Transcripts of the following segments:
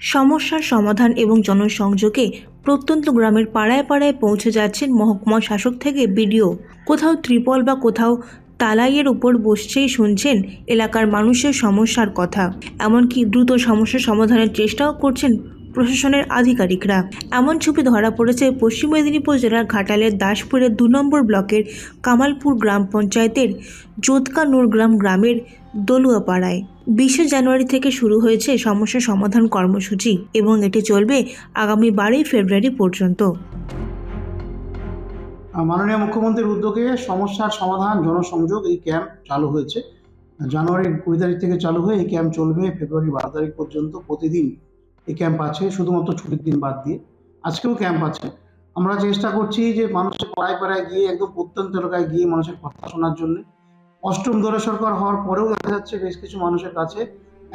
সমস্যার সমাধান এবং জনসংযোগে প্রত্যন্ত গ্রামের পাড়ায় পাড়ায় পৌঁছে যাচ্ছেন মহকুমা শাসক থেকে বিডিও। কোথাও ত্রিপল বা কোথাও তালাইয়ের উপর বসছেই শুনছেন এলাকার মানুষের সমস্যার কথা। এমনকি দ্রুত সমস্যার সমাধানের চেষ্টাও করছেন প্রশাসনের আধিকারিকরা। এমন ছবি ধরা পড়েছে পশ্চিম মেদিনীপুর জেলার ঘাটালের দাসপুরের দু নম্বর ব্লকের কামালপুর গ্রাম পঞ্চায়েতের যোদকা নূরগ্রাম গ্রামের দলুয়াপাড়ায়। বিশে জানুয়ারি থেকে শুরু হয়েছে সমস্যা সমাধান কর্মসূচি এবং এটি চলবে আগামী বারোই ফেব্রুয়ারি পর্যন্ত। মাননীয় মুখ্যমন্ত্রীর উদ্যোগে সমস্যার সমাধান জনসংযোগ এই ক্যাম্প চালু হয়েছে। জানুয়ারির কুড়ি তারিখ থেকে চালু হয়ে এই ক্যাম্প চলবে ফেব্রুয়ারি বারো তারিখ পর্যন্ত। প্রতিদিন এই ক্যাম্প আছে, শুধুমাত্র ছুটির দিন বাদ দিয়ে। আজকেও ক্যাম্প আছে। আমরা চেষ্টা করছি যে মানুষের পাড়ায় পাড়ায় গিয়ে, একদম প্রত্যন্ত এলাকায় গিয়ে মানুষের কথা শোনার জন্য অষ্টম দরে সরকার হওয়ার পরেও দেখা যাচ্ছে বেশ কিছু মানুষের কাছে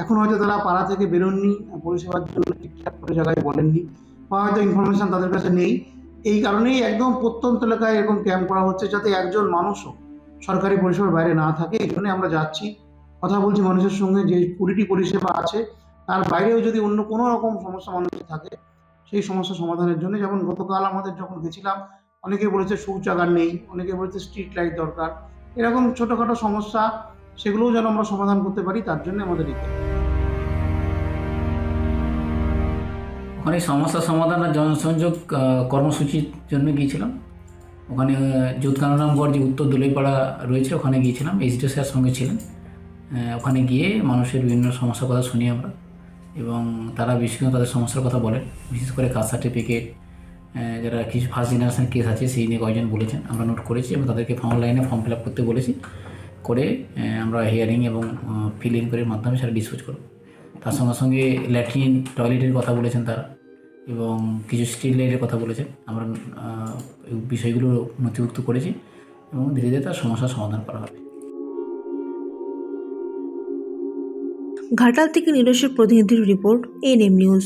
এখন হয়তো তারা পাড়া থেকে বেরোননি, পরিষেবার জন্য ঠিকঠাক করে জায়গায় বলেননি, বা হয়তো ইনফরমেশন তাদের কাছে নেই। এই কারণেই একদম প্রত্যন্ত এলাকায় এরকম ক্যাম্প করা হচ্ছে যাতে একজন মানুষও সরকারি পরিষেবার বাইরে না থাকে, এই জন্য আমরা যাচ্ছি। কথা বলছি মানুষের সঙ্গে, যে কুড়িটি পরিষেবা আছে, তার বাইরেও যদি অন্য কোনো রকম সমস্যা মানুষের থাকে, সেই সমস্যা সমাধানের জন্য যেমন গতকাল আমাদের যখন গেছিলাম, অনেকে বলেছে শৌচাগার নেই, অনেকে বলেছে স্ট্রিট লাইট দরকার এরকম ছোটোখাটো সমস্যা, সেগুলোও যেন আমরা সমাধান করতে পারি, তার জন্য আমাদের এই ওখানে সমস্যা সমাধান আর জনসংযোগ কর্মসূচির জন্য গিয়েছিলাম। ওখানে যোধকানারামগড় যে উত্তর দোলাইপাড়া রয়েছে, ওখানে গিয়েছিলাম। এইচডিও স্যার সঙ্গে ছিলেন। ওখানে গিয়ে মানুষের বিভিন্ন সমস্যার কথা শুনি আমরা এবং তারা করে তাদের সমস্যার কথা বলেন। বিশেষ করে কাস্ট সার্টিফিকেট যারা কিছু ফার্স্ট জেনারেশন কেস আছে, সেই নিয়ে কয়েকজন বলেছেন। আমরা নোট করেছি এবং তাদেরকে অনলাইনে ফর্ম ফিল আপ করতে বলেছি। করে আমরা হিয়ারিং এবং ফিল করে মাধ্যমে সেটা ডিসপোজ করব। তার সঙ্গে সঙ্গে ল্যাট্রিন টয়লেটের কথা বলেছেন তারা এবং কিছু স্টিল লাইটের কথা বলেছেন। আমরা বিষয়গুলো নথিভুক্ত করেছি এবং ধীরে ধীরে তার সমস্যার সমাধান করা হবে। ঘাটাল থেকে নিরসের প্রতিনিধির রিপোর্ট এনএম নিউজ